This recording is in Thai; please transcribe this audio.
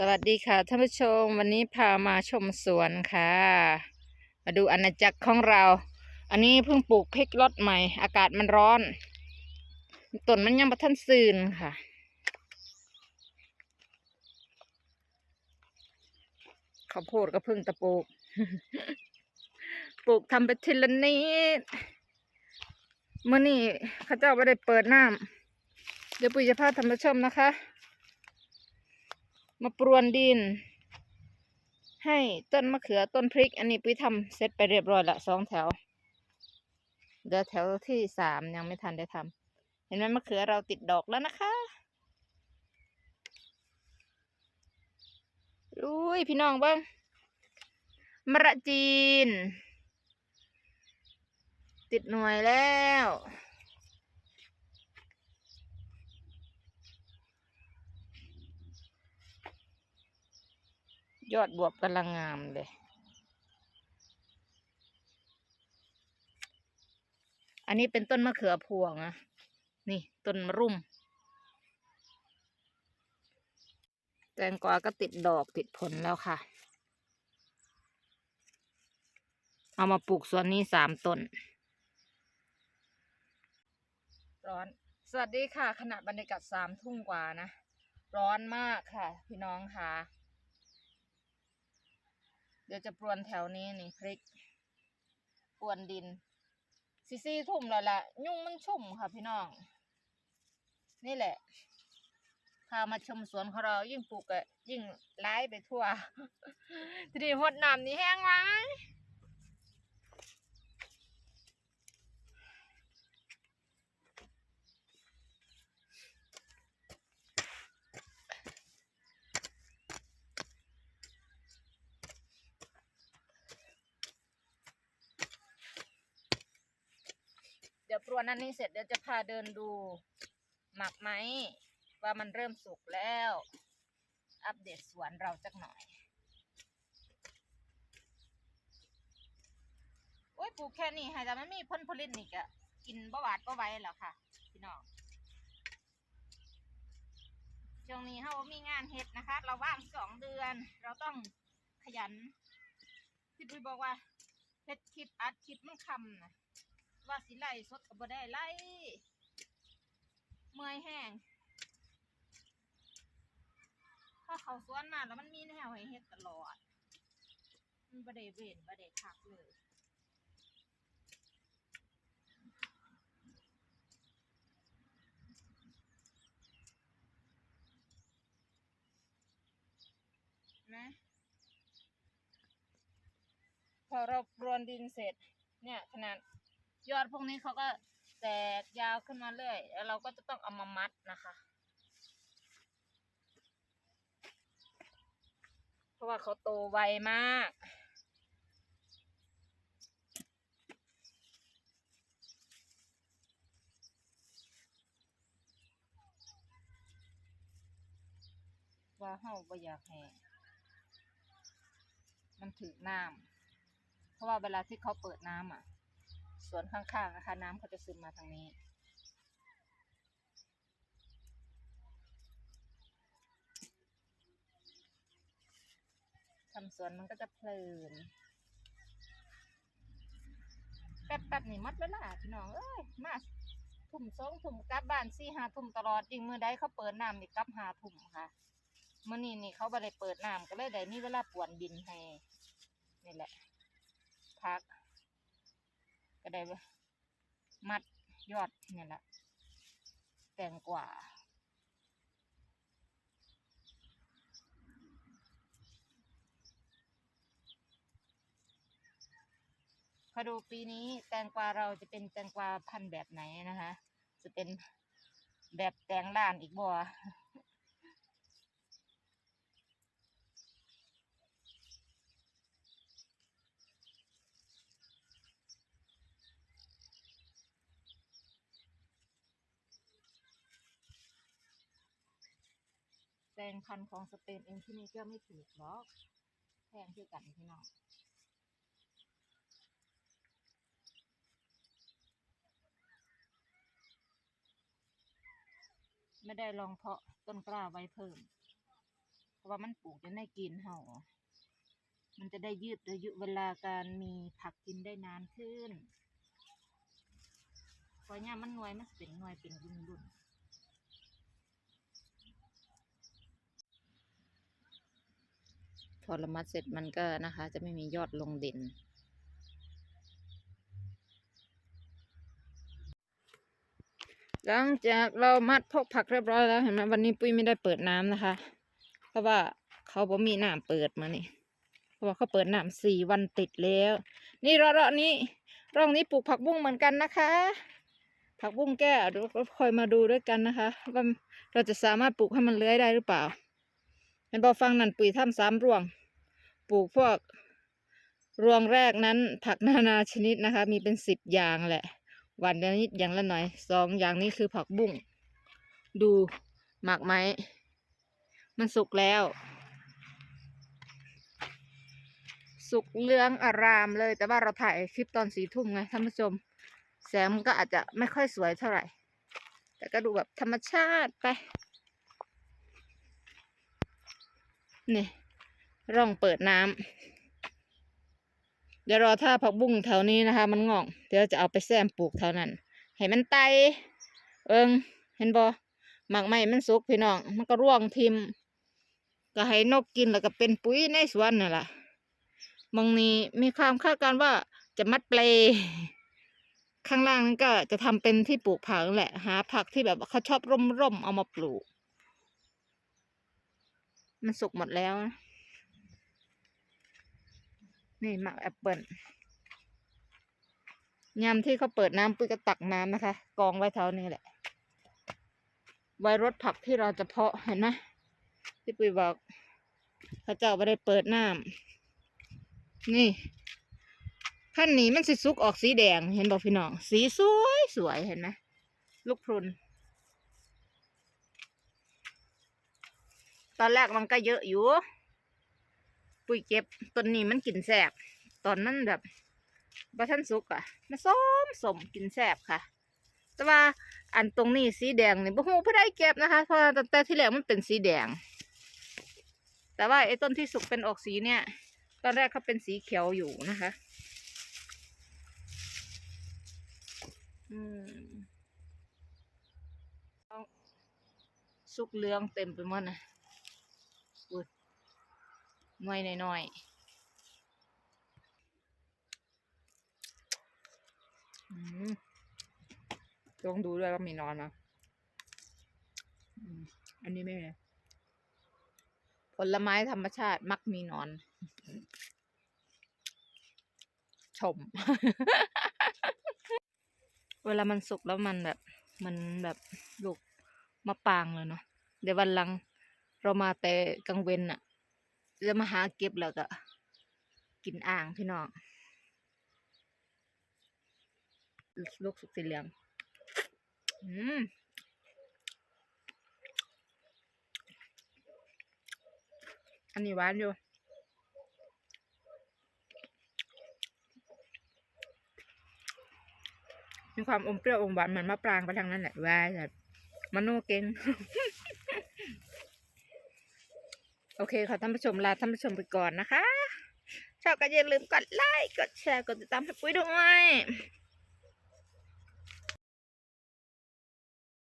สวัสดีค่ะท่านผู้ชมวันนี้พามาชมสวนค่ะ มาดูอาณาจักรของเรา อันนี้เพิ่งปลูกพริกรดใหม่ อากาศมันร้อนต้นมันยังบ่ทันซืนค่ะ ข้าวโพดก็เพิ่งตะปลูก ปลูกทำไปทีละนิดเมื่อนี้ข้าเจ้าไม่ได้เปิดน้ำเดี๋ยวปุ๋ยจะพาท่านผู้ชมนะคะ มาปรวนดิน ให้ต้นมะเขือต้นพริก อันนี้ปุ้ยทำเสร็จไปเรียบร้อยละสองแถวเดี๋ยวแถวที่สามยังไม่ทันได้ทำเห็นไหมมะเขือเราติดดอกแล้วนะคะอุ้ยพี่น้องบิ้งมะระจีน ติดหน่วยแล้ว ยอดบวบกำลังงามเลย อันนี้เป็นต้นมะเขือพวงนะ นี่ต้นมะรุ่ม แตงกวาก็ติดดอกติดผลแล้วค่ะ เอามาปลูกสวนนี้สามต้น ร้อน สวัสดีค่ะขณะบรรยากาศสามทุ่มกว่านะ ร้อนมากค่ะ พี่น้องค่ะ เดี๋ยวจะปรวนแถวนี้นี่พริกปรวนดินซีซีทุ่มแล้วละยุ่งมันชุ่มค่ะพี่น้อง นี่แหละพามาชมสวนของเรายิ่งปลูกอะยิ่งไล่ไปทั่ว ทีนี้หดน้ำนี่แห้งไว้ เดี๋ยวปรวนนั้นนี้เสร็จเดี๋ยวจะพาเดินดู หมักไหมว่ามันเริ่มสุกแล้ว อัปเดตสวนเราจักหน่อยโอ้ยปลูกแค่นี้ค่ะแต่ไม่มีผลผลิตนี่ก็กินบ่หวาดบ่ไว้แล้วค่ะ พี่น้องช่วงนี้เรามีงานเฮ็ดนะคะ เราว่างสองเดือน เราต้องขยัน ที่ปุ้ยบอกว่าเฮ็ดคลิปอัดคลิปมันคำนะ ว่าสิไล่สดก็บ่ได้ไล่เมื่อยแห้งพอเขาสวนมาแล้วมันมีแนวให้เฮ็ดตลอด มันบ่ได้เว้นบ่ได้พักเลยนะพอเรารวนดินเสร็จ เนี่ยขนาด ยอดพวกนี้เขาก็แตกยาวขึ้นมาเรื่อยแล้วเราก็จะต้องเอามามัดนะคะ เพราะว่าเขาโตไวมากว่าเฮาบ่อยากให้มันถึกน้ำเพราะว่าเวลาที่เขาเปิดน้ำอะ สวนข้างๆนะคะ น้ำเขาจะซึมมาทางนี้ ทำสวนมันก็จะเพลินแป๊บๆนี่มัดเวลาพี่น้องเอ้ยมาทุ่มสองทุ่มกลับบ้านสี่หาทุ่มตลอดจริงมือใดเขาเปิดน้ำนี่กลับหาทุ่มค่ะมื่อนี้นี่เขาบ่ได้เปิดน้ำก็เลยได้มีเวลาปวนดินให้นี่แหละพัก ก็ได้มัดยอดเนี่ยแหละแตงกว่า พอดูปีนี้แตงกวาเราจะเป็นแตงกวาพันธุ์แบบไหนนะคะ จะเป็นแบบแตงล้านอีกบ่ แตงพันธุ์ของสเปนเองที่นี่ก็ไม่ถูกหรอกแพงคือกันพี่น้องไม่ได้ลองเพาะต้นกล้าไว้เพิ่ม เพราะว่ามันปลูกอยู่ในกินเห่ามันจะได้ยืดอายุเวลาการมีผักกินได้นานขึ้นเพราะเนี่ยมันหน่วยมันสิเป็นหน่วยเป็นรุ่นรุ่น พอละมัดเสร็จมันก็นะคะ จะไม่มียอดลงดินหลังจากเรามัดพวกผักเรียบร้อยแล้วเห็นไหมวันนี้ปุ้ยไม่ได้เปิดน้ำนะคะ เพราะว่าเขาบ่มีน้ำเปิดมานี่เพราะว่าเขาเปิดน้ำสี่วันติดแล้ว นี่รอบนี้ร่องนี้ปลูกผักบุ้งเหมือนกันนะคะ ผักบุ้งแก้วเดี๋ยวเราคอยมาดูด้วยกันนะคะว่าเราจะสามารถปลูกให้มันเลื้อยได้หรือเปล่า เห็นบอฟังนั่นปุ๋ยทำสามรวง ปลูกพวกรวงแรกนั้นผักนานาชนิดนะคะ มีเป็นสิบอย่างแหละ วันละนิดอย่างละหน่อยสองอย่างนี้คือผักบุ้งดูหมากไม้ มันสุกแล้ว สุกเลืองอารามเลย แต่ว่าเราถ่ายคลิปตอนสี่ทุ่มไงท่านผู้ชม แสงมันก็อาจจะไม่ค่อยสวยเท่าไหร่ แต่ก็ดูแบบธรรมชาติไป นี่ร่องเปิดน้ำเดี๋ยวรอถ้าผักบุ้งแถวนี้นะคะ มันงอก เดี๋ยวจะเอาไปแซมปลูกแถวนั้นให้มันไต เอิงเห็นบอหมากไม้มันสุกพี่น้อง มันก็ร่วงทิม ก็ให้นกกินแล้วก็เป็นปุ๋ยในสวนนั่นแหละบางนี้มีความคาดการณ์ว่าจะมัดเปลข้างล่างนั้นก็จะทำเป็นที่ปลูกผักแหละ หาผักที่แบบเขาชอบร่มๆเอามาปลูก มันสุกหมดแล้ว นี่หมากแอปเปิลยามที่เขาเปิดน้ำปุ้ยก็ตักน้ำนะคะ กองไว้เท่านี้แหละ ไว้รดผักที่เราจะเพาะเห็นไหมที่ปุ้ยบอกพระเจ้าไม่ได้เปิดน้ำนี่พันนี้มันสิสุกออกสีแดงเห็นบอกพี่น้อง สีสวยสวยเห็นไหมลูกพรุน ตอนแรกมันก็เยอะอยู่ ปุ๋ยเก็บต้นนี้มันกินแสบ ตอนมันแบบบะทันสุกอะมันส้มสมกินแสบค่ะ แต่ว่าอันตรงนี้สีแดงนี่บ่ฮู้ผู้ใดเก็บนะคะ เพราะว่าตั้งแต่ที่แรกมันเป็นสีแดง แต่ว่าไอ้ต้นที่สุกเป็นออกสีเนี่ย ตอนแรกเขาเป็นสีเขียวอยู่นะคะ อืมสุกเหลืองเต็มไปหมดนะ หน่วยน้อยๆอืมต้องดูด้วยว่ามีนอนนะอืมอันนี้ไม่มีผลไม้ธรรมชาติมักมีหนอน ชม เวลามันสุกแล้วมันแบบ มันแบบลูกมะปางเลยเนาะเดี๋ยววันหลัง เรามาแต่กลางเวนน่ะ จะมาหาเก็บแล้วก็ กินอ่างพี่น้องลูกสุกสีเหลือง อืมอันนี้หวานอยู่มีความอมเปรี้ยวอมหวานเหมือนมะปรางไปทางนั้นแหละวาแบบมโนเก่ง โอเคค่ะท่านผู้ชมลาท่านผู้ชมไปก่อนนะคะชอบก็อย่าลืมกดไลค์กดแชร์กดติดตามให้ปุ้ยด้วย